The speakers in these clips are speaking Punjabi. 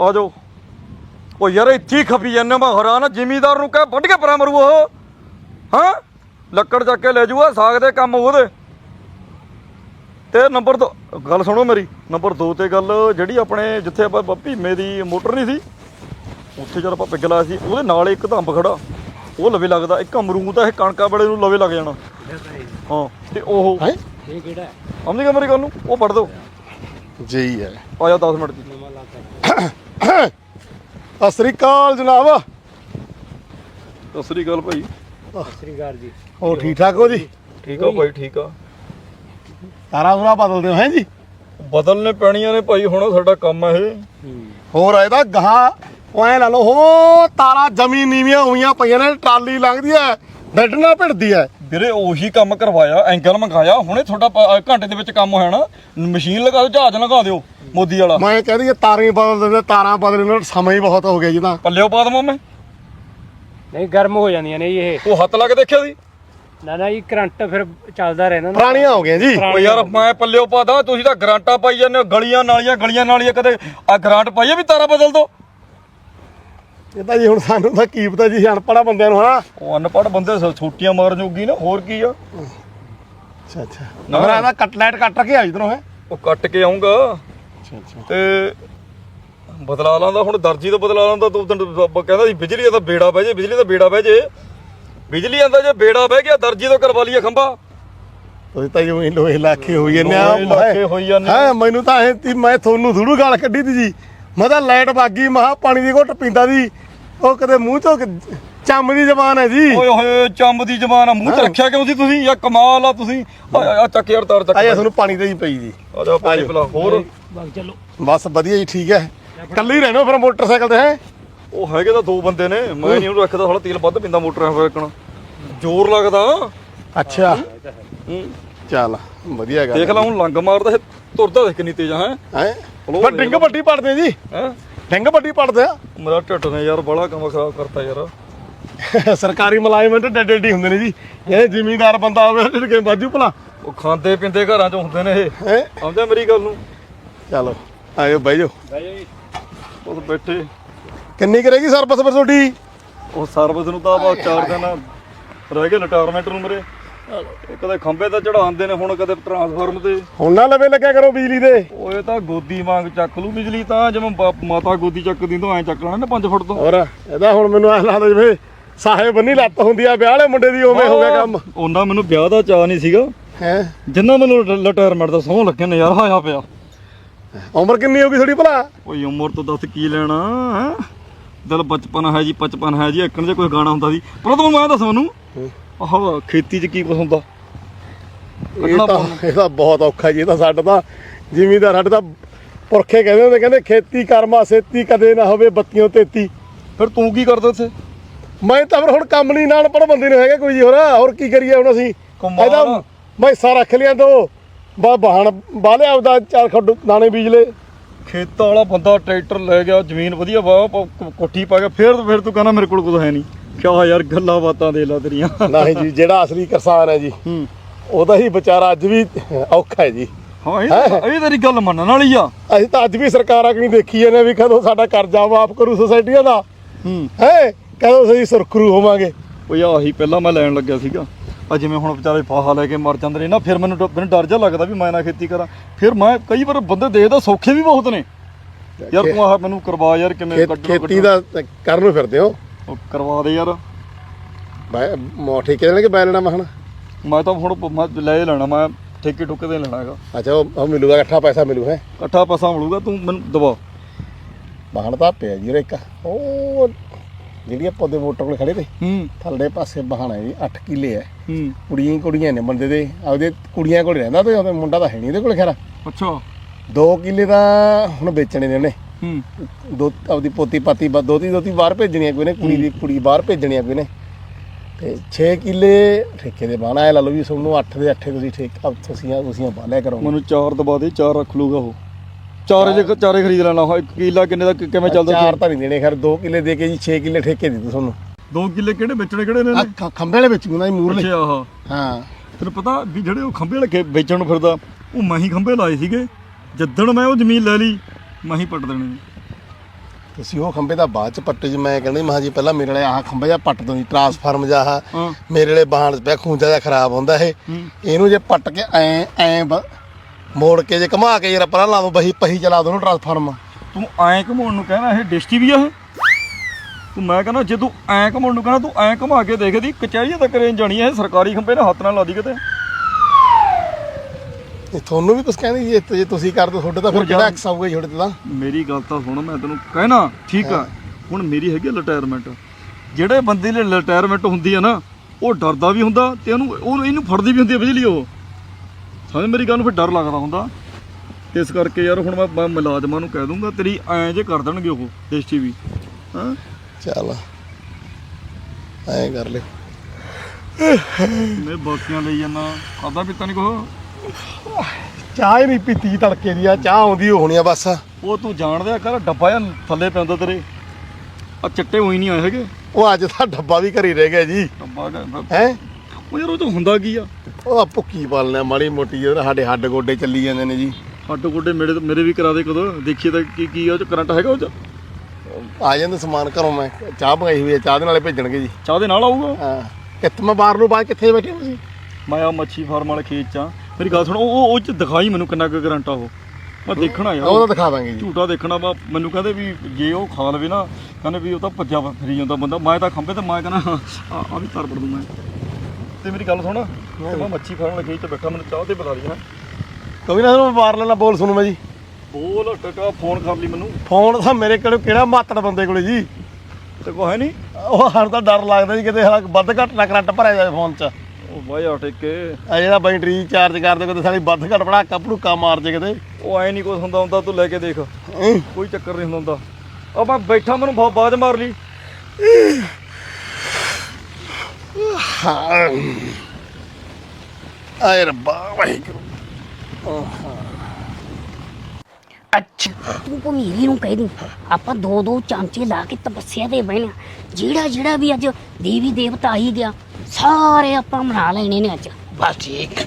ਆ ਜਾਓ ਉਹ ਯਾਰ ਇੱਥੇ ਖਪੀ ਜਾਂਦੇ ਮੈਂ ਹੈਰਾਨ ਆ ਜ਼ਿਮੀਦਾਰ ਨੂੰ ਕਹਿ ਵੱਢ ਕੇ ਪਰਾਂ ਮਰੂ ਉਹ। ਹਾਂ? ਲੱਕੜ ਚੱਕ ਕੇ ਲੈ ਜੂਗਾ ਸਾਗ ਦੇ ਕੰਮ ਉਹਦੇ। ਤੇ ਨੰਬਰ 2 ਗੱਲ ਸੁਣੋ ਮੇਰੀ ਨੰਬਰ 2 ਤੇ ਗੱਲ ਜਿਹੜੀ ਆਪਣੇ ਜਿੱਥੇ ਆਪਾਂ ਭੀਮੇ ਦੀ ਮੋਟਰ ਨਹੀਂ ਸੀ ਉੱਥੇ ਜਦ ਆਪਾਂ ਪਿੱਗ ਲਾਇਆ ਸੀ ਉਹਦੇ ਨਾਲ ਇੱਕ ਅੰਬ ਖੜਾ। ਉਹ ਲਵੇ ਲੱਗਦਾ ਇੱਕ ਅਮਰੂਦ ਆ ਇਹ ਕਣਕਾਂ ਵੇਲੇ ਨੂੰ ਲਵੇ ਲੱਗ ਜਾਣਾ। ਹਾਂ ਤੇ ਉਹ ਹੈ? ਇਹ ਕਿਹੜਾ ਹੈ? ਸਮਝ ਗਏ ਮੇਰੀ ਗੱਲ ਨੂੰ? ਉਹ ਪੜ ਦਿਓ ਜੀ ਹੈ। ਆ ਜਾ 10 ਮਿੰਟ ਦੀ ਸਤਿ ਸ੍ਰੀ ਅਕਾਲ ਜਨਾਬ। ਸਤਿ ਸ੍ਰੀ ਅਕਾਲ ਭਾਈ। ਸ੍ਰੀ ਅਕਾਲ ਜੀ। ਹੋ ਠੀਕ ਠਾਕ ਹੋ ਜੀ? ਠੀਕ ਆ ਭਾਈ ਠੀਕ ਆ। ਤਾਰਾ ਉਰਾ ਬਦਲਦੇ ਹੋ ਹੈ ਜੀ? ਬਦਲਨੇ ਪੈਣੀਆਂ ਨੇ ਭਾਈ ਹੁਣ ਸਾਡਾ ਕੰਮ ਆ ਇਹ। ਹੂੰ ਹੋਰ ਇਹਦਾ ਗਾਹਾਂ ਉਹ ਐ ਲਾ ਲਓ ਹੋ ਤਾਰਾ ਜ਼ਮੀਨ ਨੀਵੀਆਂ ਹੋਈਆਂ ਪਈਆਂ ਨੇ ਟਰਾਲੀ ਲੰਘਦੀ ਐ ਬੈੱਡ ਨਾਲ ਭਿੜਦੀ ਐ। ਵੀਰੇ ਉਹੀ ਕੰਮ ਕਰਵਾਇਆ ਐਂਗਲ ਮੰਗਾਇਆ ਹੁਣੇ ਤੁਹਾਡਾ ਪ- ਘੰਟੇ ਦੇ ਵਿੱਚ ਕੰਮ ਹੋ ਜਾਣਾ ਮਸ਼ੀਨ ਲਗਾ ਦਿਓ ਜਹਾਜ਼ ਲਗਾ ਦਿਓ। ਮੋਦੀ ਵਾਲਾ। ਮੈਂ ਕਹਿੰਦੀ ਇਹ ਤਾਰਾਂ ਹੀ ਬਦਲ ਦਿੰਦੇ ਤਾਰਾਂ ਬਦਲਣ ਨੂੰ ਸਮਾਂ ਹੀ ਬਹੁਤ ਹੋ ਗਿਆ ਜੀ ਤਾਂ। ਪੱਲਿਓ ਪਾ ਦਵਾਂ ਮੈਂ। ਨਹੀਂ ਗਰਮ ਹੋ ਜਾਂਦੀਆਂ ਨੇ ਜੀ ਇਹ। ਉਹ ਹੱਥ ਲਾ ਕੇ ਦੇਖਿਆ ਸੀ। ਨਾ ਨਾ ਇਹ ਕਰੰਟ ਫਿਰ ਚੱਲਦਾ ਰਹਿੰਦਾ ਨਾ। ਪੁਰਾਣੀਆਂ ਹੋ ਗਈਆਂ ਜੀ। ਉਹ ਯਾਰ ਮੈਂ ਪੱਲਿਓ ਪਾਦਾ ਤੁਸੀਂ ਤਾਂ ਗਰਾਂਟਾਂ ਪਾਈ ਜਾਂਦੇ ਹੋ ਗਲੀਆਂ ਨਾਲੀਆਂ ਗਲੀਆਂ ਨਾਲੀਆਂ ਕਦੇ ਆ ਗਰਾਂਟ ਪਾਈਏ ਵੀ ਤਾਰਾ ਬਦਲ ਦੋ? ਇਹ ਤਾਂ ਜੀ ਹੁਣ ਸਾਨੂੰ ਤਾਂ ਕੀ ਪਤਾ ਜੀ ਅਨਪੜਾ ਬੰਦਿਆਂ ਨੂੰ ਹਨਾ। ਉਹ ਅਨਪੜ੍ਹ ਬੰਦੇ ਸ- ਛੋਟੀਆਂ ਮਾਰਨ ਜੋਗੀ ਨਾ ਹੋਰ ਕੀ ਆ? ਅੱਛਾ ਅੱਛਾ। ਨਾ। ਨੰਬਰ ਇਹਦਾ ਕਟਲੈਟ ਕੱਟ ਕੇ ਆ ਇਧਰੋਂ ਹੈ। ਉਹ ਕੱਟ ਕੇ ਆਉਂਗਾ ਅੱਛਾ ਅੱਛਾ। ਤੇ ਬਦਲਾ ਲਾਂਦਾ ਹੁਣ ਦਰਜੀ ਤੋਂ ਬਦਲਾ ਲਾਂਦਾ ਤੂੰ ਕਹਿੰਦਾ ਸੀ ਬਿਜਲੀ ਦਾ ਬੇੜਾ ਬਹਿ ਜੇ ਬਿਜਲੀ ਦਾ ਬੇੜਾ ਬਹਿ ਜੇ। ਬਿਜਲੀ ਆਂਦਾ ਜੇ ਬੇੜਾ ਬਹਿ ਗਿਆ ਦਰਜੀ ਤੋਂ ਕਰਵਾ ਲਈਏ ਖੰਭਾ। ਤੁਸੀਂ ਤਾਂ ਜੀ ਉਹੀ ਲੋਹੇ ਲਾਖੇ ਹੋਈ ਜਾਂਦੇ ਆ। ਲੋਹੇ ਲਾਖੇ ਹੋਈ ਜਾਂਦੇ ਆ। ਹੈ ਮੈਨੂੰ ਤਾਂ ਐ ਤੀ ਮੈਂ ਤੁਹਾਨੂੰ ਥੋੜੂ ਗਾਲ ਕੱਢੀ ਤੀ ਜੀ। ਮੈਂ ਤਾਂ ਲਾਈਟ ਬਾਗੀ ਮਹਾ ਪਾਣੀ ਦੀ ਘੁੱਟ ਪੀਂਦਾ ਦੀ ਉਹ ਕਦੇ ਮੂੰਹ ਚੋਂ ਚੰਮ ਦੀ ਜ਼ਬਾਨ ਹੈ ਜੀ। ਓਏ ਹੋਏ ਚੰਬ ਦੀ ਜ਼ਬਾਨ ਆ। ਮੂੰਹ 'ਚ ਰੱਖਿਆ ਕਿਉਂ ਸੀ ਤੁਸੀਂ? ਯਾ ਕਮਾਲ ਆ ਤੁਸੀਂ? ਆ ਆ ਚੱਕ ਯਾਰ ਤਾਰ ਚੱਕ ਆਇਆ ਤੁਹਾਨੂੰ ਪਾਣੀ ਦੇ ਹੀ ਪਈ ਜੀ। ਆ ਜਾ ਪਾਣੀ ਪਿਲਾ ਹੋਰ? ਵਗ ਚਲੋ। ਬਸ ਵਧੀਆ ਜੀ ਠੀਕ ਹੈ। ਕੱਲੇ ਹੀ ਰਹਿਣਾ ਫਿਰ ਮੋਟਰਸਾਈਕਲ ਤੇ ਹੈ? ਉਹ ਹੈਗੇ ਤਾਂ ਦੋ ਬੰਦੇ ਨੇ। ਮੈਂ ਨਹੀਂ ਉਹਨੂੰ ਰੱਖਦਾ ਥੋੜਾ ਤੇਲ ਵੱਧ ਪਿੰਦਾ ਮੋਟਰਾਂ ਫਿਰ ਇੱਕਣ ਜ਼ੋਰ ਲੱਗਦਾ। ਅੱਛਾ। ਹੂੰ। ਚੱਲ ਵਧੀਆ ਗੱਲ ਦੇਖ ਲਾ ਹੁਣ ਲੰਗ ਮਾਰਦਾ ਤੁਰਦਾ ਦੇਖ ਕਿੰਨੀ ਤੇਜ਼ ਆ ਹੈ? ਹੈ? ਫਲੋ ਪਰ ਡਿੰਗ ਵੱਡੀ ਪੜਦੇ ਜੀ। ਹੈ? ਡਿੰਗ ਵੱਡੀ ਪੜਦੇ ਆ। ਮੇਰਾ ਢਿੱਡ ਨੇ ਯਾਰ ਬੜਾ ਕੰਮ ਖਰਾਬ ਕਰਤਾ ਯਾਰ। ਸਰਕਾਰੀ ਮੁਲਾਜ਼ਮ ਤਾਂ ਡੱਡੇ ਡੀ ਹੁੰਦੇ ਨੇ ਜੀ। ਇਹ ਜ਼ਿਮੀਂਦਾਰ ਬੰਦਾ ਹੋਵੇ ਜਿਹੜੇ ਕਿ ਬਾਜੂ ਭਲਾ? ਉਹ ਖਾਂਦੇ ਪਿੰਦੇ ਘਰਾਂ 'ਚ ਹੁੰਦੇ ਨੇ ਇਹ। ਹੈ? ਸਮਝਿਆ ਮੇਰੀ ਗੱਲ ਨੂੰ। ਚਲੋ ਆਇਓ ਬਹਿ ਜਾਓ। ਬਹਿ ਜਾਓ ਜੀ। ਉਹ ਬੈਠੇ। ਕਿੰਨੀ ਕਰੇਗੀ ਸਰਵਿਸ ਫਿਰ ਤੁਹਾਡੀ? ਉਹ ਸਰਵਿਸ ਨੂੰ ਤਾਂ about ਚਾਰ ਦਿਨ ਰਹਿ ਗਏ ਰਿਟਾਇਰਮੈਂਟ ਨੂੰ ਮੇਰੇ। ਇਹ ਕਦੇ ਖੰਭੇ ਤੇ ਚੜਾਉਂਦੇ ਨੇ ਹੁਣ ਕਦੇ ਟਰਾਂਸਫਾਰਮ ਤੇ। ਹੁਣ ਨਾ ਲਵੇ ਲੱਗਿਆ ਕਰੋ ਬਿਜਲੀ ਦੇ। ਉਹ ਇਹ ਤਾਂ ਗੋਦੀ ਵਾਂਗ ਚੱਕ ਲੂ ਬਿਜਲੀ ਤਾਂ ਜਿਵੇਂ ਮਾਤਾ ਗੋਦੀ ਚੱਕਦੀ ਤਾਂ ਐਂ ਚੱਕ ਲੈਣਾ ਨਾ 5 ਫੁੱਟ ਤੋਂ। ਹੋਰ ਇਹਦਾ ਹੁਣ ਮੈਨੂੰ ਐ ਲੱਗਦਾ ਜਿਵੇਂ ਸਾਹਿਬ ਬੰਨੀ ਲੱਤ ਹੁੰਦੀ ਆ ਵਿਆਹ ਵਾਲੇ ਮੁੰਡੇ ਦੀ ਉਵੇਂ ਹੋ ਗਿਆ ਕੰਮ। ਉਹਨਾਂ ਮੈਨੂੰ ਵਿਆਹ ਦਾ ਚਾਹ ਨਹੀਂ ਸੀਗਾ। ਹੈ? ਜਿੰਨਾ ਮੈਨੂੰ ਰਿਟਾਇਰਮੈਂਟ ਦਾ ਸੌਂ ਲੱਗਿਆ ਨਜ਼ਾਰਾ ਆਇਆ ਪਿਆ। ਉਮਰ ਕਿੰਨੀ ਹੋ ਗਈ ਤੁਹਾਡੀ ਭਲਾ? ਓਏ ਉਮਰ ਤੋਂ ਦੱਸ ਕੀ ਲੈਣਾ ਹੈ? ਦਿਲ ਬਚਪਨ ਹੈ ਜੀ ਬਚਪਨ ਹੈ ਜੀ ਇੱਕਣ ਜੇ ਕੋਈ ਗਾਣਾ ਹੁੰਦਾ ਸੀ। ਪਰ ਤੂੰ ਮੈਂ ਦੱਸ ਮੈਨੂੰ ਆਹ ਖੇਤੀ 'ਚ ਕੀ ਕੁਛ ਹੁੰਦਾ? ਇਹ ਤਾਂ ਇਹ ਤਾਂ ਬਹੁਤ ਔਖਾ ਜੀ ਇਹ ਤਾਂ ਸਾਡਾ ਤਾਂ ਜ਼ਿਮੀਂਦਾਰ ਸਾਡੇ ਤਾਂ ਪੁਰਖੇ ਕਹਿੰਦੇ ਹੁੰਦੇ ਕਹਿੰਦੇ ਖੇਤੀ ਕਰਮਾ ਸੇਤੀ ਕਦੇ ਨਾ ਹੋਵੇ ਬੱਤੀਆਂ ਤੇਤੀ। ਫਿਰ ਤੂੰ ਕੀ ਕਰਦਾ ਇੱਥੇ? ਮੈਂ ਤਾਂ ਫਿਰ ਹੁਣ ਕੰਮ ਨਹੀਂ ਨਾਲ ਪੜ ਬੰਦੇ ਨੂੰ ਹੈਗਾ ਕੋਈ ਜੀ ਹੋਰ। ਹੋਰ ਕੀ ਕਰੀਏ ਹੁਣ ਅਸੀਂ? ਕਮਾਲ। ਇਹਦਾ ਮੈਂ ਸਾਰਾ ਰੱਖ ਲਿਆ ਦੋ। ਬਾ ਬਹਾਨ ਬਾਲਿਆ ਆਪਦਾ ਚਾਰ ਖੱਡ ਦਾਣੇ ਬੀਜ ਲੇ ਖੇਤਾਂ ਵਾਲਾ ਬੰਦਾ ਟਰੈਕਟਰ ਲੈ ਗਿਆ ਜ਼ਮੀਨ ਵਧੀਆ ਵਾ ਪ- ਕ- ਕੋਠੀ ਪਾ ਗਿਆ ਫਿਰ ਫਿਰ ਤੂੰ ਕਹਿੰਦਾ ਮੇਰੇ ਕੋਲ ਕੁਝ ਹੈ ਨਹੀਂ। ਕਿਆ ਯਾਰ ਗੱਲਾਂ ਬਾਤਾਂ ਦੇ ਲਾ ਤੇਰੀਆਂ। ਨਹੀਂ ਜੀ ਜਿਹੜਾ ਅਸਲੀ ਕਿਸਾਨ ਹੈ ਜੀ ਹੂੰ। ਉਹਦਾ ਹੀ ਵਿਚਾਰਾ ਅੱਜ ਵੀ ਔਖਾ ਹੈ ਜੀ। ਹਾਂ ਇਹ ਇਹ ਤੇਰੀ ਗੱਲ ਮੰਨਣ ਵਾਲੀ ਆ। ਅਸੀਂ ਤਾਂ ਅੱਜ ਵੀ ਸਰਕਾਰਾਂ ਕਣੀ ਦੇਖੀ ਜਾਂਦੇ ਵੀ ਕਦੋਂ ਸਾਡਾ ਕਰਜ਼ਾ ਮਾਫ ਕਰੂ ਸੁਸਾਇਟੀਆਂ ਦਾ। ਹੂੰ। ਹੈ? ਕਦੋਂ ਅਸੀਂ ਸੁਰਖਰੂ ਹੋਵਾਂਗੇ? ਉਹ ਆਹੀ ਪਹਿਲਾਂ ਮੈਂ ਲੈਣ ਲੱਗਿਆ ਸੀਗਾ। ਆ ਜਿਵੇਂ ਹੁਣ ਵਿਚਾਰੇ ਫਾਹਾ ਲੈ ਕੇ ਮਰ ਜਾਂਦੇ ਨੇ ਨਾ ਫਿਰ ਮੈਨੂੰ ਡ- ਮੈਨੂੰ ਡਰ ਜਾ ਲੱਗਦਾ ਵੀ ਮੈਂ ਨਾ ਖੇਤੀ ਕਰਾਂ। ਫਿਰ ਮੈਂ ਕਈ ਵਾਰ ਬੰਦੇ ਦੇਖਦਾ ਸੌਖੇ ਵੀ ਬਹੁਤ ਨੇ। ਯਾਰ ਤੂੰ ਆਹ ਮੈਨੂੰ ਕਰਵਾ ਯਾਰ ਕਿਵੇਂ ਖੇ- ਕੱਢਣਾ- ਖੇਤੀ ਦਾ ਤਾਂ ਕਰਨ ਨੂੰ ਫਿਰਦੇ ਹੋ। ਉਹ ਕਰਵਾ ਦੇ ਯਾਰ। ਬੈ- ਮੋ ਠੇਕੇ ਦੇਣਗੇ ਬੈ ਲੈਣਾ ਮਹਣ ਮੈਂ ਤਾਂ ਹੁਣ ਪ- ਮੈਂ ਲੈ ਹੀ ਲੈਣਾ ਮੈਂ ਠੇਕੇ ਠੁਕੇ ਦੇ ਲੈਣਾ ਹੈਗਾ। ਅੱਛਾ ਉਹ ਉਹ ਮਿਲੂਗਾ ਇਕੱਠਾ ਪੈਸਾ ਮਿਲੂ ਹੈ? ਇਕੱਠਾ ਪੈਸਾ ਮਿਲੂਗਾ ਤੂੰ ਮੈਨੂੰ ਦਵਾ। ਬਾਹਣ ਤਾਂ ਪਿਆ ਜੀ ਇੱਕ। ਉਹ ਜਿਹੜੀ ਆਪਾਂ ਉਹਦੇ ਮੋਟਰ ਕੋਲ ਖੜੇ ਤੇ ਹੂੰ। ਥੱਲੇ ਪਾਸੇ ਬਹਾਣਾ ਜੀ 8 ਕਿੱਲੇ ਹੈ। ਹੂੰ। ਕੁੜੀਆਂ ਹੀ ਕੁੜੀਆਂ ਨੇ ਬੰਦੇ ਦੇ ਆਪਦੇ ਕੁੜੀਆਂ ਕੋਲ ਰਹਿੰਦਾ ਤੇ ਉਹਦੇ ਮੁੰਡਾ ਤਾਂ ਹੈ ਨਹੀਂ ਇਹਦੇ ਕੋਲ ਖੈਰਾ। ਅੱਛਾ। 2 ਕਿੱਲੇ ਤਾਂ ਹੁਣ ਵੇਚਣੇ ਨੇ ਉਹਨੇ। ਹੂੰ। ਦੋ ਆਪਦੀ ਪੋਤੀ ਪਾਤੀ ਦੋਤੀ ਦੋਤੀ ਬਾਹਰ ਭੇਜਣੀ ਆ ਕੋਈ ਨੇ ਕੁੜੀ ਦੀ ਕੁੜੀ ਬਾਹਰ ਭੇਜਣੀ ਆ ਕੋਈ ਨੇ। ਤੇ 6 ਕਿੱਲੇ ਠੇਕੇ ਦੇ ਬਾਣਾ ਐ ਲਾ ਲਓ ਵੀ ਤੁਹਾਨੂੰ 8 ਦੇ 8 ਤੁਸੀਂ ਠੇਕ ਤੁਸੀਂ ਤੁਸੀਂ ਬਾਲਿਆ ਕਰੋ। ਮੈਨੂੰ ਚਾਰ ਦਵਾ ਦੇ ਚਾਰ ਰੱਖ ਲੂਗਾ ਉਹ। ਚਾਰੇ ਜੇ ਚਾਰੇ ਖਰੀਦ ਲੈਣਾ ਹੋਇਆ ਇੱਕ ਕਿੱਲਾ ਕਿੰਨੇ ਦਾ ਕਿ- ਕਿਵੇਂ ਚੱਲਦਾ ਚਾਰ ਤਾਂ ਨਹੀਂ ਦੇਣੇ ਖੈਰ 2 ਕਿੱਲੇ ਦੇ ਕੇ ਜੀ 6 ਕਿੱਲੇ ਠੇਕੇ ਦੇ ਦੋ ਤੁਹਾਨੂੰ। ਦੋ ਕਿੱਲੇ ਕਿਹੜੇ ਵੇਚਣੇ ਕਿਹੜੇ ਨੇ ਖੰਭੇ ਵਾਲੇ ਵਿੱਚ ਗੁੰਦਾ ਮੂਰਲੇ ਅੱਛਾ ਆਹ। ਹਾਂ। ਤੈਨੂੰ ਪਤਾ ਵੀ ਜਿਹੜੇ ਉਹ ਖੰਭੇ ਵਾਲੇ ਖੇ- ਵੇਚਣ ਨੂੰ ਫਿਰਦਾ ਉਹ ਮੈਂ ਹੀ ਖੰਭੇ ਲਾਏ ਸੀਗੇ। ਜਿੱਦਣ ਮੈਂ ਉਹ ਜ਼ਮੀਨ ਲੈ ਲਈ ਮੈਂ ਹੀ ਪੱਟ ਦੇਣੇ ਨੇ। ਤੁਸੀਂ ਉਹ ਖੰਭੇ ਦਾ ਬਾਅਦ ਚ ਪੱਟੇ ਜੀ ਮੈਂ ਕਹਿੰਦਾ ਮਹਾਂ ਜੀ ਪਹਿਲਾਂ ਮੇਰੇ ਵਾਲੇ ਆਹ ਖੰਭਾ ਜਿਹਾ ਪੱਟ ਦੋ ਜੀ ਟਰਾਂਸਫਾਰਮ ਜਿਹਾ ਆਹ। ਹਾਂ। ਮੇਰੇ ਵਾਲੇ ਬਾਹਣ ਪਿਆ ਖੂੰਜਾ ਜਿਹਾ ਖਰਾਬ ਹੁੰਦਾ ਇਹ। ਹੂੰ। ਇਹਨੂੰ ਜੇ ਪੱਟ ਕੇ ਐ ਐ ਮੋੜ ਕੇ ਜੇ ਘੁਮਾ ਕੇ ਜਰਾ ਪਰਾਂ ਲਾ ਦੋ ਬਹੀ ਪਹੀ ਚਲਾ ਦੋ ਨੂੰ ਟਰਾਂਸਫਾਰਮ ਤੂੰ ਐਂ ਘਮਾਉਣ ਨੂੰ ਕਹਿਣਾ ਇਹ ਡਿਸਟੀ ਵੀ ਆ ਇਹ? ਤੂੰ ਮੈਂ ਕਹਿੰਦਾ ਜੇ ਤੂੰ ਐਂ ਘਮਾਉਣ ਨੂੰ ਕਹਿਣਾ ਤੂੰ ਐਂ ਘਮਾ ਕੇ ਦੇਖਦੀ ਕਚਹਿਰੀਆਂ ਤੱਕ ਰੇਂਜ ਜਾਣੀ ਹੈ ਇਹ ਸਰਕਾਰੀ ਖੰਭੇ ਨਾਲ ਹੱਥ ਨਾਲ ਲਾ ਦੀ ਕਿਤੇ। ਇਹ ਤੁਹਾਨੂੰ ਵੀ ਕੁਝ ਕਹਿੰਦੀ ਜੀ ਜੇ ਤੁਸੀਂ ਕਰ ਦੋ ਤੁਹਾਡੇ ਤਾਂ ਫਿਰ ਕਿਹੜਾ ਐਕਸ ਆਊਗਾ ਤੁਹਾਡੇ ਤੇ ਮੇਰੀ ਗੱਲ ਤਾਂ ਸੁਣ ਮੈਂ ਤੈਨੂੰ ਕਹਿਣਾ ਠੀਕ ਆ ਹੁਣ ਮੇਰੀ ਹੈਗੀ ਰਿਟਾਇਰਮੈਂਟ ਜਿਹੜੇ ਬੰਦੇ ਲਈ ਰਿਟਾਇਰਮੈਂਟ ਹੁੰਦੀ ਆ ਨਾ ਉਹ ਡਰਦਾ ਵੀ ਹੁੰਦਾ ਤੇ ਉਹਨੂੰ ਉਹ ਇਹਨੂੰ ਫੜਦੀ ਵੀ ਹੁੰਦੀ ਆ ਬਿਜਲੀ ਉਹ। ਸਮਝ ਮੇਰੀ ਗੱਲ ਨੂੰ ਫਿਰ ਡਰ ਲੱਗਦਾ ਹੁੰਦਾ। ਇਸ ਕਰਕੇ ਯਾਰ ਹੁਣ ਮੈਂ ਮੈਂ ਮੁਲਾਜ਼ਮਾਂ ਨੂੰ ਕਹਿ ਦੂੰਗਾ ਤੇਰੀ ਐਂ ਜੇ ਕਰ ਦੇਣਗੇ ਉਹ ਡਿਸਟੀ ਵੀ ਹਾਂ? ਚੱਲ। ਐਂ ਕਰ ਲਿਓ ਮੈਂ ਬਾਕੀਆਂ ਲਈ ਜਾਂਦਾ ਖਾਦਾ ਪੀਤਾ ਨਹੀਂ ਕੋ ਚਾਹ ਹੀ ਨਹੀਂ ਪੀਤੀ ਤੜਕੇ ਦੀ ਆ ਚਾਹ ਆਉਂਦੀ ਹੋਣੀ ਆ ਬਸ। ਉਹ ਤੂੰ ਜਾਣਦਾ ਕਰ ਡੱਬਾ ਜਾਂ ਥੱਲੇ ਪੈਂਦਾ ਤੇਰੇ? ਆ ਚੱਟੇ ਹੋਈ ਨਹੀਂ ਆਏ ਹੈਗੇ। ਉਹ ਅੱਜ ਤਾਂ ਡੱਬਾ ਵੀ ਘਰੀ ਰਹਿ ਗਿਆ ਜੀ। ਡੱਬਾ ਦਾ- ਹੈ? ਉਹ ਯਾਰ ਉਹ ਤਾਂ ਹੁੰਦਾ ਕੀ ਆ? ਉਹ ਆ ਭੁੱਕੀ ਪਾਲਣਾ ਮਾੜੀ ਮੋਟੀ ਜਿਹੜਾ ਸਾਡੇ ਹੱਡ ਗੋਡੇ ਚੱਲੀ ਜਾਂਦੇ ਨੇ ਜੀ। ਹੱਡ ਗੋਡੇ ਮੇਰੇ ਮੇਰੇ ਵੀ ਕਰਾ ਦੇ ਕਦੋਂ? ਦੇਖੀਏ ਤਾਂ ਕੀ ਕੀ ਆ ਉਹ ਚ ਕਰੰਟ ਹੈਗਾ ਉਹ ਚ? ਆ ਜਾਂਦੇ ਸਮਾਨ ਘਰੋਂ ਮੈਂ ਚਾਹ ਮੰਗਾਈ ਹੋਈ ਹੈ ਚਾਹ ਦੇ ਨਾਲੇ ਭੇਜਣਗੇ ਜੀ। ਚਾਹ ਦੇ ਨਾਲ ਆਊਗਾ ਹਾਂ। ਕਿੱਥੇ ਮੈਂ ਬਾਹਰ ਨੂੰ ਬਾਅਦ ਕਿੱਥੇ ਬੈਠੇ ਹੋ ਤੁਸੀਂ ਮੈਂ ਆ ਮੱਛੀ ਫਾਰਮ ਵਾਲੇ ਖੇਤ ਚ ਆ। ਮੇਰੀ ਗੱਲ ਸੁਣ ਉਹ ਉਹ- ਉਹ ਚ ਦਿਖਾਈ ਮੈਨੂੰ ਕਿੰਨਾ ਕੁ ਕਰੰਟ ਆ ਉਹ। ਮੈਂ ਦੇਖਣਾ ਯਾਰ। ਉਹ ਤਾਂ ਦਿਖਾ ਦਾਂਗੇ ਜੀ। ਝੂਟਾ ਦੇਖਣਾ ਵਾ ਮੈਨੂੰ ਕਹਿੰਦੇ ਵੀ ਜੇ ਉਹ ਖਾ ਲਵੇ ਨਾ ਕਹਿੰਦੇ ਵੀ ਉਹ ਤਾਂ ਭੱਜਿਆ ਫਿਰੀ ਜਾਂਦਾ ਬੰਦਾ। ਮੈਂ ਤਾਂ ਖੰਭੇ ਤੇ ਮੈਂ ਕਹਿੰਦਾ ਆ ਆ ਵੀ ਤਰ ਪੜ ਦੂੰ ਮੈਂ। ਤੇ ਮੇਰੀ ਗੱਲ ਸੁਣ ਤੇ ਮੈਂ ਮੱਛੀ ਵਾਲੇ ਖੇਤ ਚ ਬੈਠਾ ਮੈਨੂੰ ਚਾਹ ਤੇ ਬੁਲਾ ਲਈ ਹੈ ਕੋਈ ਨਾ ਮੈਂ ਬਾਹਰ ਲੈਣਾ ਬੋਲ ਸੁਣੂ ਮੈਂ ਜੀ। ਬੋਲ ਟਕਾ ਫੋਨ ਕਰ ਲਈ ਮੈਨੂੰ। ਫੋਨ ਤਾਂ ਮੇਰੇ ਕੋਲ ਕਿਹੜਾ ਮਾਤੜ ਬੰਦੇ ਕੋਲੇ ਜੀ? ਤੇ ਕੋ ਹੈ ਨਹੀਂ ਉਹ ਹਰ ਤਾਂ ਡਰ ਲੱਗਦਾ ਜੀ ਕਿਤੇ ਹਾਲਾ ਵੱਧ ਘੱਟ ਨਾ ਕਰੰਟ ਭਰਿਆ ਜਾਵੇ ਫੋਨ 'ਚ। ਉਹ ਵਾਇਆ ਟੇਕੇ ਆ ਜਿਹੜਾ ਬੈਟਰੀ ਚਾਰਜ ਕਰਦੇ ਕਿਤੇ ਸਾਡੀ ਵੱਧ ਘੱਟ ਭੜਾਕਾ ਭੜੂਕਾ ਮਾਰ ਜੇ ਕਿਤੇ। ਉਹ ਐ ਨਹੀਂ ਕੁਝ ਹੁੰਦਾ ਹੁੰਦਾ ਤੂੰ ਲੈ ਕੇ ਦੇਖ? ਕੋਈ ਚੱਕਰ ਨਹੀਂ ਹੁੰਦਾ ਆ ਮੈਂ ਬੈਠਾ ਮੈਨੂੰ ਬਹੁਤ ਬਾਜ ਮਾਰ ਲਈ। ਹਾਂ ਆਏ ਰੱਬਾ ਵਾਹਿਗੁਰੂ। ਅੱਛਾ ਤੂੰ ਭਮੀਰੀ ਨੂੰ ਕਹਿ ਦੀ। ਆਪਾਂ ਦੋ ਦੋ ਚਾਂਚੇ ਲਾ ਕੇ ਤਪੱਸਿਆ ਤੇ ਬਹਿਣਾ। ਜਿਹੜਾ ਜਿਹੜਾ ਵੀ ਅੱਜ ਦੇਵੀ ਦੇਵਤਾ ਆਈ ਗਿਆ ਸਾਰੇ ਆਪਾਂ ਮਨਾ ਲੈਣੇ ਨੇ ਅੱਜ। ਬਸ ਠੀਕ।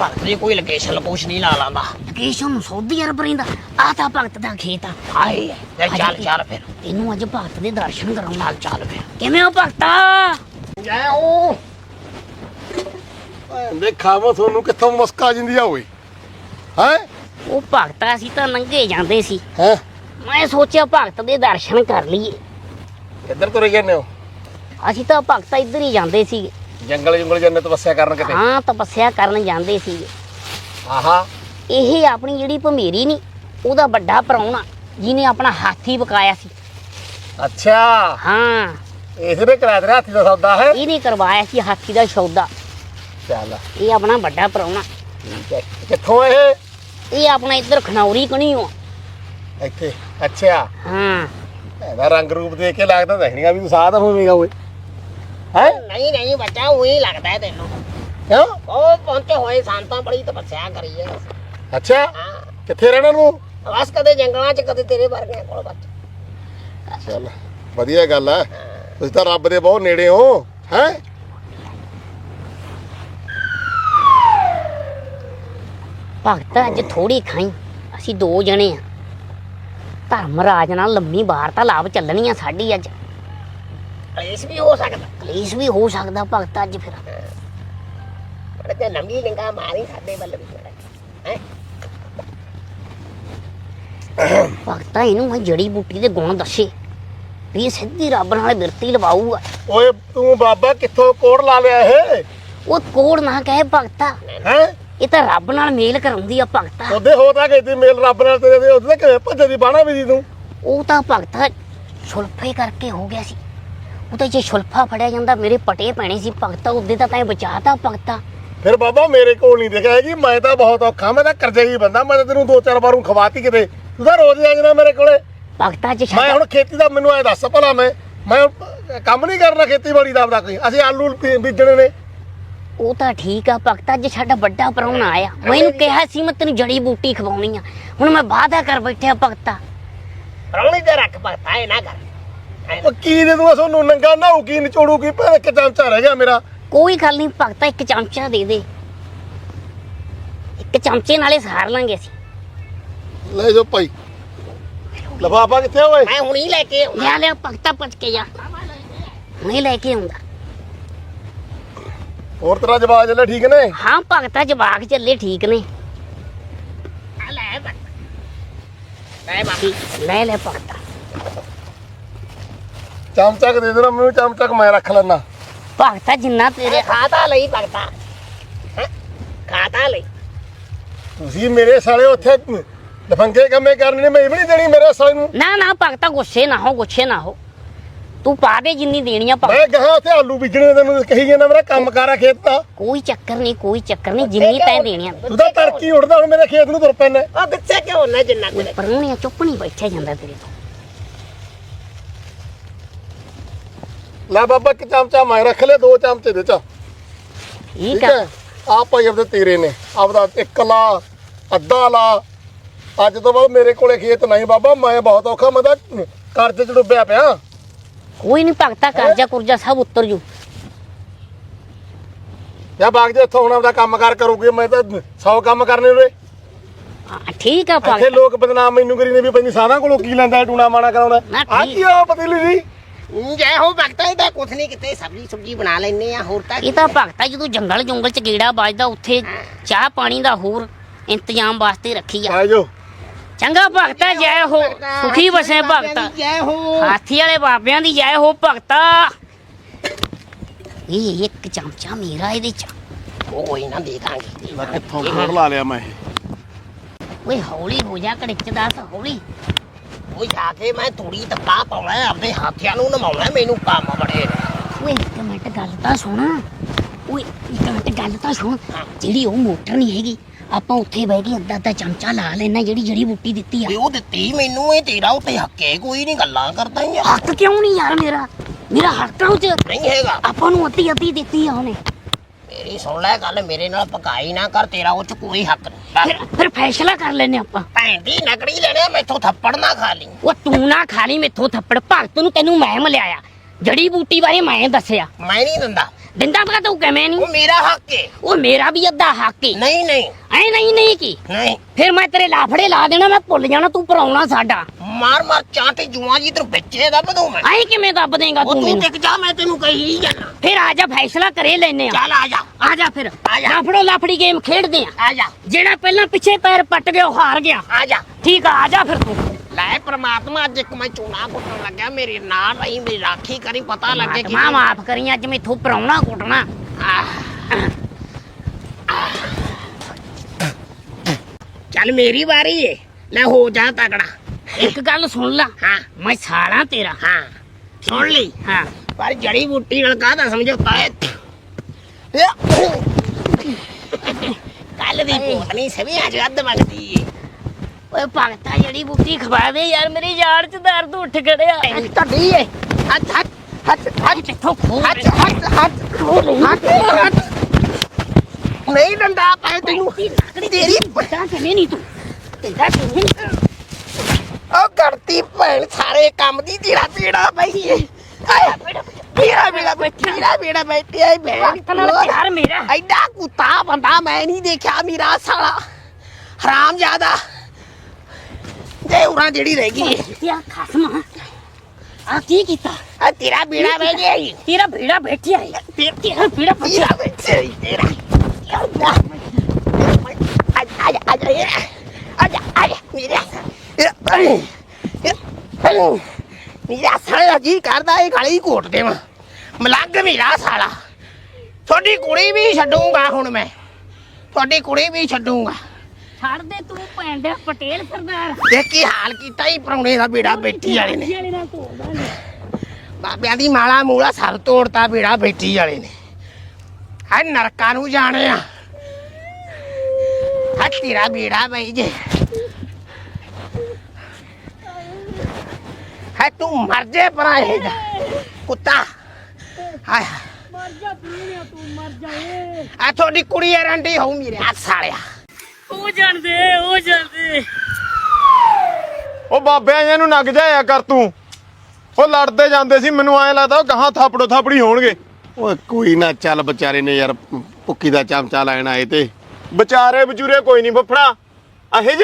ਭਗਤ ਜੀ ਕੋਈ ਲੋਕੇਸ਼ਨ ਲੋਕੇਸ਼ ਨਹੀਂ ਲਾ ਲਾਂਦਾ। ਲੋਕੇਸ਼ਨ ਨੂੰ ਸੌਦੀ ਅਰਬ ਰਹਿੰਦਾ। ਆ ਤਾਂ ਭਗਤ ਦਾ ਖੇਤ ਆ। ਹਾਏ ਲੈ ਚੱਲ ਚੱਲ ਫਿਰ। ਤੈਨੂੰ ਅੱਜ ਭਗਤ ਦੇ ਦਰਸ਼ਨ ਕਰਾਉਣਾ ਚੱਲ ਚੱਲ ਫਿਰ। ਕਿਵੇਂ ਹੋ ਭਗਤਾ? ਮੈਂ ਤੁਹਾਨੂੰ ਕਿੱਥੋਂ ਮੁਸਕਾ ਜਿੰਦੀ ਆ ਓਏ? ਹੈ? ਉਹ ਭਗਤਾ ਅਸੀਂ ਤਾਂ ਲੰਘੇ ਜਾਂਦੇ ਸੀ। ਹੈ? ਮੈਂ ਸੋਚਿਆ ਭਗਤ ਦੇ ਦਰਸ਼ਨ ਕਰ ਲਈਏ। ਕਿੱਧਰ ਤੁਰੇ ਜਾਂਦੇ ਹੋ? ਅਸੀਂ ਤਾਂ ਭਗਤਾ ਇੱਧਰ ਹੀ ਜਾਂਦੇ ਸੀ। ਜੰਗਲ ਜੰਗਲ ਜੰਨੇ ਤਪੱਸਿਆ ਕਰਨ ਕਿਤੇ? ਹਾਂ ਤਪੱਸਿਆ ਕਰਨ ਜਾਂਦੇ ਸੀ। ਆਹਾ। ਇਹ ਆਪਣੀ ਜਿਹੜੀ ਭਮੀਰੀ ਨਹੀਂ ਉਹਦਾ ਵੱਡਾ ਪ੍ਰਾਹੁਣਾ ਜਿਹਨੇ ਆਪਣਾ ਹਾਥੀ ਬਕਾਇਆ ਸੀ। ਅੱਛਾ। ਹਾਂ। ਇਸ ਨੇ ਕਰਾ ਦੇ ਹਾਥੀ ਦਾ ਸੌਦਾ ਹੈ? ਇਹਨੇ ਕਰਵਾਇਆ ਸੀ ਹਾਥੀ ਦਾ ਸੌਦਾ। ਚੱਲ। ਇਹ ਆਪਣਾ ਵੱਡਾ ਪ੍ਰਾਹੁਣਾ। ਕਿੱਥੋਂ ਇਹ? ਇਹ ਆਪਣਾ ਇੱਧਰ ਖਨੌਰੀ ਕਣੀਓ ਇੱਥੇ। ਅੱਛਾ। ਹਾਂ। ਇਹਦਾ ਰੰਗ ਰੂਪ ਦੇਖ ਕੇ ਲੱਗਦਾ ਦੇਖਣੀਗਾ ਵੀ ਤੂੰ ਸਾਧ ਹੋਵੇਂਗਾ ਓਏ। ਹੈ? ਨਹੀਂ ਨਹੀਂ ਬੱਚਾ ਉਹੀ ਲੱਗਦਾ ਹੈ ਤੈਨੂੰ। ਕਿਉਂ? ਉਹ ਪਹੁੰਚੇ ਹੋਏ ਸੰਤਾਂ ਬੜੀ ਤਪੱਸਿਆ ਕਰੀ ਹੈ। ਅੱਛਾ। ਹਾਂ। ਕਿੱਥੇ ਰਹਿਣਾ ਨੂੰ ਬਸ ਕਦੇ ਜੰਗਲਾਂ 'ਚ ਕਦੇ ਤੇਰੇ ਵਰਗੇ ਕੋਲ ਬੱਚ। ਚੱਲ ਵਧੀਆ ਗੱਲ ਹੈ। ਤੁਸੀਂ ਤਾਂ ਰੱਬ ਦੇ ਬਹੁਤ ਨੇੜੇ ਹੋ। ਹੈ? ਭਗਤ ਅੱਜ ਥੋੜੀ ਖਾਈ। ਅਸੀਂ ਦੋ ਜਣੇ ਆ। ਧਰਮਰਾਜ ਨਾਲ ਲੰਮੀ ਵਾਰਤਾ ਲਾਭ ਚੱਲਣੀ ਆ ਸਾਡੀ ਅੱਜ। ਕਲੇਸ਼ ਵੀ ਹੋ ਸਕਦਾ। ਕਲੇਸ਼ ਵੀ ਹੋ ਸਕਦਾ ਭਗਤ ਅੱਜ ਫਿਰ। ਪਰ ਤੇ ਲੰਬੀ ਲਿੰਗਾ ਮਾਰੀ ਸਾਡੇ ਵੱਲ ਵੀ ਹੈ? ਭਗਤਾ ਇਹਨੂੰ ਇਹ ਜੜੀ ਬੂਟੀ ਦੇ ਗੁਣ ਦੱਸੇ ਵੀ ਇਹ ਸਿੱਧੀ ਰੱਬ ਨਾਲ ਬਿਰਤੀ ਲਵਾਊਗਾ। ਓਏ ਤੂੰ ਬਾਬਾ ਕਿੱਥੋਂ ਕੋੜ ਲਾ ਲਿਆ ਇਹ? ਉਹ ਕੋੜ ਨਾ ਕਹੇ ਭਗਤਾ। ਹੈ? ਇਹ ਤਾਂ ਰੱਬ ਨਾਲ ਮੇਲ ਕਰਾਉਂਦੀ ਆ ਭਗਤਾ। ਉਹਦੇ ਹੋ ਤਾਂ ਗਈ ਤੀ ਮੇਲ ਰੱਬ ਨਾਲ ਤੇਰੇ ਦੇ ਉਹਦੇ ਕਿਵੇਂ ਭੱਜੇ ਦੀ ਬਾਣਾ ਵੀ ਦੀ ਤੂੰ? ਉਹ ਤਾਂ ਭਗਤਾ ਛੁਲਫੇ ਕਰਕੇ ਹੋ ਗਿਆ ਸੀ। ਉਹ ਤਾਂ ਜੇ ਛੁਲਫਾ ਫੜਿਆ ਜਾਂਦਾ ਮੇਰੇ ਪਟੇ ਪੈਣੇ ਸੀ ਭਗਤਾ ਉਹਦੇ ਤਾਂ ਤੈਂ ਬਚਾਤਾ ਭਗਤਾ। ਫਿਰ ਬਾਬਾ ਮੇਰੇ ਕੋਲ ਨਹੀਂ ਦੇਖਿਆ ਜੀ ਮੈਂ ਤਾਂ ਬਹੁਤ ਔਖਾ ਮੈਂ ਤਾਂ ਕਰਜ਼ੇ ਹੀ ਬੰਦਾ ਮੈਂ ਤਾਂ ਤੈਨੂੰ ਦੋ ਚਾਰ ਵਾਰੂ ਖਵਾਤੀ ਕਿਤੇ। ਤੂੰ ਤਾਂ ਰੋਜ਼ ਆ ਜਾਣਾ ਮੇਰੇ ਕੋਲੇ। ਭਗਤਾ ਜੇ ਮੈਂ ਹੁਣ ਖੇਤੀ ਦਾ ਮੈਨੂੰ ਐ ਦੱਸ ਭਲਾ ਮੈਂ ਮੈਂ ਕੰਮ ਨਹੀਂ ਕਰਨਾ ਖੇਤੀਬਾੜੀ ਦਾ ਆਪਦਾ ਕੋਈ। ਅਸੀਂ ਆਲੂ ਬੀਜਣੇ ਨੇ। ਉਹ ਤਾਂ ਠੀਕ ਆ ਭਗਤਾ ਜੇ ਸਾਡਾ ਵੱਡਾ ਪ੍ਰਾਹੁਣਾ ਆਇਆ। ਮੈਂ ਇਹਨੂੰ ਕਿਹਾ ਸੀ ਮੈਂ ਤੈਨੂੰ ਜੜੀ ਬੂਟੀ ਖਵਾਉਣੀ ਆ। ਹੁਣ ਮੈਂ ਵਾਅਦਾ ਕਰ ਬੈਠਿਆ ਭਗਤਾ। ਰੌਣੀ ਤੇ ਰੱਖ ਭਗਤਾ ਇਹ ਨਾ ਕਰ। ਐਂ ਨਾ- ਉਹ ਕੀ ਦੇ ਦੂੰਗਾ ਤੁਹਾਨੂੰ ਨੰਗਾ ਨਾਉ ਕੀ ਨਿਚੋੜੂ ਕੀ ਪਰ ਇੱਕ ਚਮਚਾ ਰਹਿ ਗਿਆ ਮੇਰਾ। ਕੋਈ ਗੱਲ ਨਹੀਂ ਭਗਤਾ ਇੱਕ ਚਮਚਾ ਦੇ ਦੇ। ਇੱਕ ਚਮਚੇ ਨਾਲੇ ਸਾਰ ਲਾਂਗੇ ਅਸੀਂ। ਲੈ ਜਾਓ ਭਾਈ। ਲਫਾਫਾ ਕਿੱਥੇ ਓਏ? ਮੈਂ ਹੁਣੀ ਲੈ ਕੇ ਆਉਣਾ ਲਿਆ ਲਿਆ ਭਗਤਾ ਪਚ ਕੇ ਜਾ। ਨਹੀਂ ਲੈ ਕੇ ਆਉਂਦਾ। ਹੋਰ ਤੇਰਾ ਜਵਾਬ ਚੱਲੇ ਠੀਕ ਨੇ? ਹਾਂ ਭਗਤਾ ਜਵਾਕ ਚੱਲੇ ਠੀਕ ਨੇ। ਆ ਲੈ ਲੈ ਭਗਤਾ। ਚਮਚਕ ਦੇ ਦੇਣਾ ਮੈਨੂੰ ਚਮਚਕ ਮੈਂ ਰੱਖ ਲੈਣਾ ਭਗਤਾ ਜਿੰਨਾ ਤੇਰੇ ਤੇਰੇ ਖਾਤਾ ਲਈ ਭਗਤਾ ਹੈਂ? ਖਾਤਾ ਲਈ। ਤੁਸੀਂ ਮੇਰੇ ਸਾਲੇ ਉੱਥੇ ਲਫੰਗੇ ਕੰਮੇ ਕਰਨੇ ਨੇ ਮੈਂ ਵੀ ਨਹੀਂ ਦੇਣੀ ਮੇਰੇ ਸਾਲੇ ਨੂੰ। ਨਾ ਨਾ ਭਗਤਾ ਗੁੱਸੇ ਨਾ ਹੋ ਗੁੱਸੇ ਨਾ ਹੋ। ਤੂੰ ਪਾ ਦੇ ਜਿੰਨੀ ਦੇਣੀਆਂ ਭਗਤ ਮੈਂ ਗਾਹਾਂ ਉੱਥੇ ਆਲੂ ਬੀਜਣੇ ਤੈਨੂੰ ਕਹੀ ਜਾਂਦਾ ਮੇਰਾ ਕੰਮ ਕਾਰਾ ਖੇਤ ਦਾ। ਕੋਈ ਚੱਕਰ ਨਹੀਂ ਕੋਈ ਚੱਕਰ ਨਹੀਂ ਜਿੰਨੀ ਤੈਂ ਦੇਣੀਆਂ ਤੂੰ ਤਾਂ ਤੜਕੀ ਉੱਠਦਾ ਹੁਣ ਮੇਰੇ ਖੇਤ ਨੂੰ ਤੁਰ ਪੈਣਾ ਉਹ ਵਿੱਚੇ ਕਿਉਂ ਨਾ ਜਿੰਨਾ ਕੁ ਪਰੂਣੀਆਂ ਚੁੱਪ ਨਹੀਂ ਬੈਠਿਆ ਜਾਂਦਾ ਤੇਰੇ ਤੋਂ। ਲੈ ਬਾਬਾ ਇੱਕ ਚਮਚਾ ਮੈਂ ਰੱਖ ਲਿਆ ਦੋ ਚਮਚੇ ਦੇ ਚ ਠੀਕ ਆ। ਹੈ? ਆ ਭਾਈ ਆਪਦੇ ਤੇਰੇ ਨੇ ਆਪਦਾ ਇੱਕ ਲਾ ਅੱਧਾ ਲਾ। ਅੱਜ ਤੋਂ ਬਾਅਦ ਮੇਰੇ ਕੋਲੇ ਖੇਤ ਨਹੀਂ ਬਾਬਾ ਮੈਂ ਬਹੁਤ ਔਖਾ ਮੈਂ ਤਾਂ ਕਰਜ਼ੇ ਚ ਡੁੱਬਿਆ ਪਿਆ। ਕੋਈ ਨਹੀਂ ਭਗਤਾ ਕਰਜਾ ਕੁਰਜਾ ਸਭ ਉਤਰ ਜੂ ਜਾਂ ਬਾਗ ਜੇ ਇੱਥੋਂ ਹੁਣ ਆਪਦਾ ਕੰਮ ਕਾਰ ਕਰੂਗੇ ਮੈਂ ਤਾਂ 100 ਕੰਮ ਕਰਨੇ ਉਰੇ ਹਾਂ, ਠੀਕ ਆ ਇੱਥੇ ਭਗਤਾ ਲੋਕ ਬਦਨਾਮ ਮੈਨੂੰ ਕਰੀ ਨੇ ਵੀ ਪੈਂਦੀ ਸਾਰਿਆਂ ਕੋਲੋਂ ਕੀ ਲੈਂਦਾ ਟੂਣਾ ਮਾਣਾ ਕਰਾਉਂਦਾ ਨਾ ਆ ਠੀਕ। ਕੀ ਆ ਪਤੀਲੀ ਜੀ ਜੈ ਹੋ ਭਗਤਾ ਇਹਦਾ ਕੁਛ ਨਹੀਂ ਕਿਤੇ ਸਬਜੀ ਸੁਬਜੀ ਬਣਾ ਲੈਨੇ ਆ ਹੋਰ ਤਾਂ ਇਹ ਤਾਂ ਭਗਤਾ ਜਦੋਂ ਜੰਗਲ ਜੰਗਲ ਚ ਗੇੜਾ ਵੱਜਦਾ ਉੱਥੇ ਚਾਹ ਪਾਣੀ ਦਾ ਹੋਰ ਇੰਤਜ਼ਾਮ ਵਾਸਤੇ ਰੱਖੀ ਆ ਆ ਜੋ ਚੰਗਾ ਭਗਤਾ ਜੈ ਹੋ ਸੁਖੀ ਵਸੇ ਭਗਤਾ। ਜੈ ਹੋ। ਹਾਥੀ ਵਾਲੇ ਬਾਬਿਆਂ ਦੀ ਜੈ ਹੋ ਭਗਤਾ। ਇਹ ਇੱਕ ਚਮਚਾ ਮੇਰਾ ਇਹਦੇ ਚ ਕੋਈ ਨਾ ਦੇਖਾਂਗੇ। ਮੈਂ ਕਿੱਥੋਂ ਫੋੜ ਲਾ ਲਿਆ ਮੈਂ। ਓਏ ਹੌਲੀ ਹੋ ਜਾ ਕੜਿੱਚ ਦੱਸ ਹੌਲੀ। ਉਹ ਜਾ ਕੇ ਮੈਂ ਥੋੜੀ ਤੱਪਾ ਪਾਉਣਾ ਆਪਣੇ ਹਾਥੀਆਂ ਨੂੰ ਨਮਾਉਣਾ ਮੈਨੂੰ ਕੰਮ ਬੜੇ ਨੇ। ਓਏ ਇੱਕ ਮਿੰਟ ਗੱਲ ਤਾਂ ਸੁਣ। ਓਏ ਇੱਕ ਮਿੰਟ ਗੱਲ ਤਾਂ ਸੁਣ। ਜਿਹੜੀ ਉਹ ਮੋਟਰ ਨਹੀਂ ਹੈਗੀ ਆਪਾਂ ਉੱਥੇ ਬਹਿ ਕੇ ਅੱਧਾ ਅੱਧਾ ਚਮਚਾ ਲਾ ਲੈਣਾ ਜਿਹੜੀ ਜੜੀ ਬੂਟੀ ਦਿੱਤੀ ਆ। ਓਏ ਉਹ ਦਿੱਤੀ ਮੈਨੂੰ ਇਹ ਤੇਰਾ ਉੱਤੇ ਹੱਕੇ ਕੋਈ ਨਹੀਂ ਗੱਲਾਂ ਕਰਦਾ ਹੀ ਆ। ਹੱਕ ਕਿਉਂ ਨਹੀਂ ਯਾਰ ਮੇਰਾ? ਮੇਰਾ ਹੱਕ ਉਹ ਚ। ਨਹੀਂ ਹੈਗਾ। ਆਪਾਂ ਨੂੰ ਅੱਧੀ ਅੱਧੀ ਦਿੱਤੀ ਆ ਉਹਨੇ। ਮੇਰੀ ਸੁਣ ਲੈ ਗੱਲ ਮੇਰੇ ਨਾਲ ਪਕਾਈ ਨਾ ਕਰ ਤੇਰਾ ਉਹ ਚ ਕੋਈ ਹੱਕ ਨਹੀਂ। ਫਿਰ ਫਿਰ ਫੈਸਲਾ ਕਰ ਲੈਨੇ ਆਪਾਂ। ਭੈਣ ਦੀ ਨਕੜੀ ਲੈਣੇ ਮੈਥੋਂ ਥੱਪੜ ਨਾ ਖਾ ਲਈ। ਉਹ ਤੂੰ ਨਾ ਖਾਲੀ ਮੈਥੋਂ ਥੱਪੜ। ਭਗਤ ਨੂੰ ਤੈਨੂੰ ਮੈਂ ਮਿਲਿਆ ਜੜੀ ਬੂਟੀ ਬਾਰੇ ਮੈਂ ਦੱਸਿਆ। ਮੈਂ ਨਹੀਂ ਦਿੰਦਾ। ਦਿੰਦਾ ਪਤਾ ਤੂੰ ਕਿਵੇਂ ਨਹੀਂ ਉਹ ਮੇਰਾ ਹੱਕ ਏ। ਉਹ ਮੇਰਾ ਵੀ ਅੱਧਾ ਹੱਕ ਈ ਨਹੀਂ ਨਹੀਂ। ਐ ਨਹੀਂ ਨਹੀਂ ਕੀ? ਨਹੀਂ। ਫਿਰ ਮੈਂ ਤੇਰੇ ਲਾਫੜੇ ਲਾ ਦੇਣਾ ਮੈਂ ਭੁੱਲ ਜਾਣਾ ਤੂੰ ਪਰਾਉਣਾ ਸਾਡਾ। ਮਾਰ ਮਾਰ ਚਾਂਟੇ ਜੂਆਂ ਜੀ ਤੈਨੂੰ ਵਿੱਚੇ ਦਾ ਬਦੂ ਮੈਂ। ਐ ਕਿਵੇਂ ਦੱਬ ਦੇਗਾ ਉਹ ਤੂੰ ਤੂੰ ਮੈਨੂੰ? ਟਿਕ ਜਾ ਮੈਂ ਤੈਨੂੰ ਕਹੀ ਜਾਣਾ ਫਿਰ ਆ ਜਾ ਫੈਸਲਾ ਕਰੇ ਲੈਨੇ ਆ। ਚੱਲ ਆ ਜਾ। ਆ ਜਾ ਫਿਰ। ਆ ਜਾ। ਲਾਫੜੋ ਲਾਫੜੀ ਗੇਮ ਖੇਡਦੇ ਆ। ਆ ਜਾ। ਜਿਹੜਾ ਪਹਿਲਾਂ ਪਿੱਛੇ ਪੈਰ ਪੱਟ ਗਿਆ ਉਹ ਹਾਰ ਗਿਆ। ਆ ਜਾ। ਠੀਕ ਆ ਆ ਜਾ ਫਿਰ ਤੂੰ। ਲੈ ਪ੍ਰਮਾਤਮਾ ਅੱਜ ਇੱਕ ਮੈਂ ਚੂਨਾ ਕੁੱਟਣ ਲੱਗਿਆ ਮੇਰੇ ਨਾਲ ਰਹੀ ਮੇਰੀ ਰਾਖੀ ਕਰੀ ਪਤਾ ਲੱਗੇ ਕਿ ਮਾਂ ਮਾਫ ਕਰੀ ਅੱਜ ਮੈਥੋਂ ਪਰਾਉਣਾ ਕੁੱਟਣਾ। ਚੱਲ ਮੇਰੀ ਵਾਰੀ ਏ ਲੈ ਹੋ ਜਾ ਤਗੜਾ। ਇੱਕ ਗੱਲ ਸੁਣ ਲਾ। ਹਾਂ। ਮੈਂ ਸਾਲਾ ਤੇਰਾ। ਹਾਂ। ਸੁਣ ਲਈ। ਹਾਂ। ਪਰ ਜੜੀ ਬੂਟੀ ਨਾਲ ਕਾਹਦਾ ਸਮਝੌਤਾ ਹੈ ਕੱਲ ਦੀ ਪੋਤਨੀ ਅੱਜ ਅੱਧ ਮੰਗਦੀ ਏ। ਓਏ ਭਗਤਾ ਜਿਹੜੀ ਬੁੱਤੀ ਖਵਾ ਦੇ ਯਾਰ ਮੇਰੀ ਯਾਰ ਚ ਦਰਦ ਉੱਠ ਖੜਿਆ। ਤੁਹਾਡੀ ਏ। ਹੱਥ ਹੱਥ ਹੱਥ ਅੱਜ ਕਿੱਥੋਂ ਖੋ ਹੱਥ ਹੱਥ ਹੱਥ ਹੱਥ ਹੱਥ। ਨਹੀਂ ਡੰਡਾ ਪੈ ਤੈਨੂੰ। ਤੇਰੀ। ਬੱਟਾ ਚਲੇ ਨਹੀਂ ਤੂੰ? ਤੇਰਾ ਨਹੀਂ? ਉਹ ਕਰਤੀ ਭੈਣ ਸਾਰੇ ਕੰਮ ਦੀ ਤੇਰਾ ਪੀੜਾ ਪਈ ਏ। ਆਇਆ ਪੀੜਾ ਪੀੜਾ ਪੀੜਾ। ਪੀੜਾ ਬੈਠੀ। ਆਈ ਭੈਣ। ਵਕਤ ਨਾਲ ਪਿਆਰ ਮੇਰਾ। ਐਡਾ ਕੁੱਤਾ ਬੰਦਾ ਮੈਂ ਨਹੀਂ ਦੇਖਿਆ ਮੇਰਾ ਸਾਲਾ। ਹਰਾਮ ਜ਼ਿਆਦਾ ਜੇ ਉਰਾਂ ਜਿਹੜੀ ਰਹਿ ਗਈ। ਤੇਰਾ ਖਸਮ। ਆ ਕੀ ਕੀਤਾ? ਆ ਤੇਰਾ ਬੀੜਾ ਬਹਿ ਗਿਆ ਈ। ਤੇਰਾ ਭੀੜਾ ਬੈਠਿਆ ਹੈ ਫਿਰ ਤੇਰਾ ਬੀੜਾ ਬੈਠੇ ਈ ਤੇਰਾ ਆ ਜਾ ਆ ਜਾ ਆ ਜਾ ਆ ਜਾ ਆ ਜਾ ਮੇਰਾ ਮੇਰਾ ਸਾਲਾ ਜੀ ਕਰਦਾ ਇਹ ਗਲੀ ਘੋਟ ਦੇਵਾਂ। ਮਲੰਗ ਮੇਰਾ ਸਾਲਾ। ਤੁਹਾਡੀ ਕੁੜੀ ਵੀ ਛੱਡੂਗਾ ਹੁਣ ਮੈਂ। ਤੁਹਾਡੀ ਕੁੜੀ ਵੀ ਛੱਡੂਗਾ। ਛੱਡ ਦੇ ਤੂੰ ਭੈਣ ਦੇ ਪਟੇਲ ਸਰਦਾਰ। ਦੇਖ ਕੀ ਹਾਲ ਕੀਤਾ ਹੀ ਪਰੌਣੇ ਦਾ ਬੇੜਾ ਵਾਲੇ ਨੇ ਵਾਲੇ ਨਾਲ ਤੋੜਦਾ ਨੇ? ਬਾਬਿਆਂ ਦੀ ਮਾਲਾ ਮੂਲਾ ਸਰ ਤੋੜਤਾ ਬੇੜਾ ਬੈਠੀ ਵਾਲੇ ਨੇ। ਹੈ ਨਰਕਾਂ ਨੂੰ ਜਾਣਿਆ ਹੈ ਤੇਰਾ ਬੇੜਾ ਬਈ ਜੇ। ਹੈ ਤੂੰ ਮਰ ਜੇ ਪਰਾ ਇਹ ਜਾ ਕੁੱਤਾ। ਹਾਏ ਮਰ ਜਾ ਤੂੰ ਮਰ ਜਾ ਏ। ਆ ਤੁਹਾਡੀ ਕੁੜੀ ਰੰਡੀ ਹੋਊ ਮੇਰੇ ਹੱਥ ਸਾਲਿਆ। ਉਹ ਜਾਣਦੇ ਉਹ ਜਾਣਦੇ। ਉਹ ਬਾਬਿਆਂ ਜਿਹਾ ਨੂੰ ਨੱਗ ਜਾਇਆ ਕਰ ਤੂੰ। ਉਹ ਲੜਦੇ ਜਾਂਦੇ ਸੀ ਮੈਨੂੰ ਐਂ ਲੱਗਦਾ ਉਹ ਗਾਹਾਂ ਥਾਪੜੋ ਥਾਪੜੀ ਹੋਣਗੇ। ਓਏ ਕੋਈ ਨਾ ਚੱਲ ਵਿਚਾਰੇ ਨੇ ਯਾਰ ਭੁੱਕੀ ਦਾ ਚਮਚਾ ਲੈਣ ਆਏ ਤੇ। ਵਿਚਾਰੇ ਵਿਚੂਰੇ ਕੋਈ ਨਹੀਂ ਫੱਫੜਾ। ਇਹੇ ਜਿਹੇ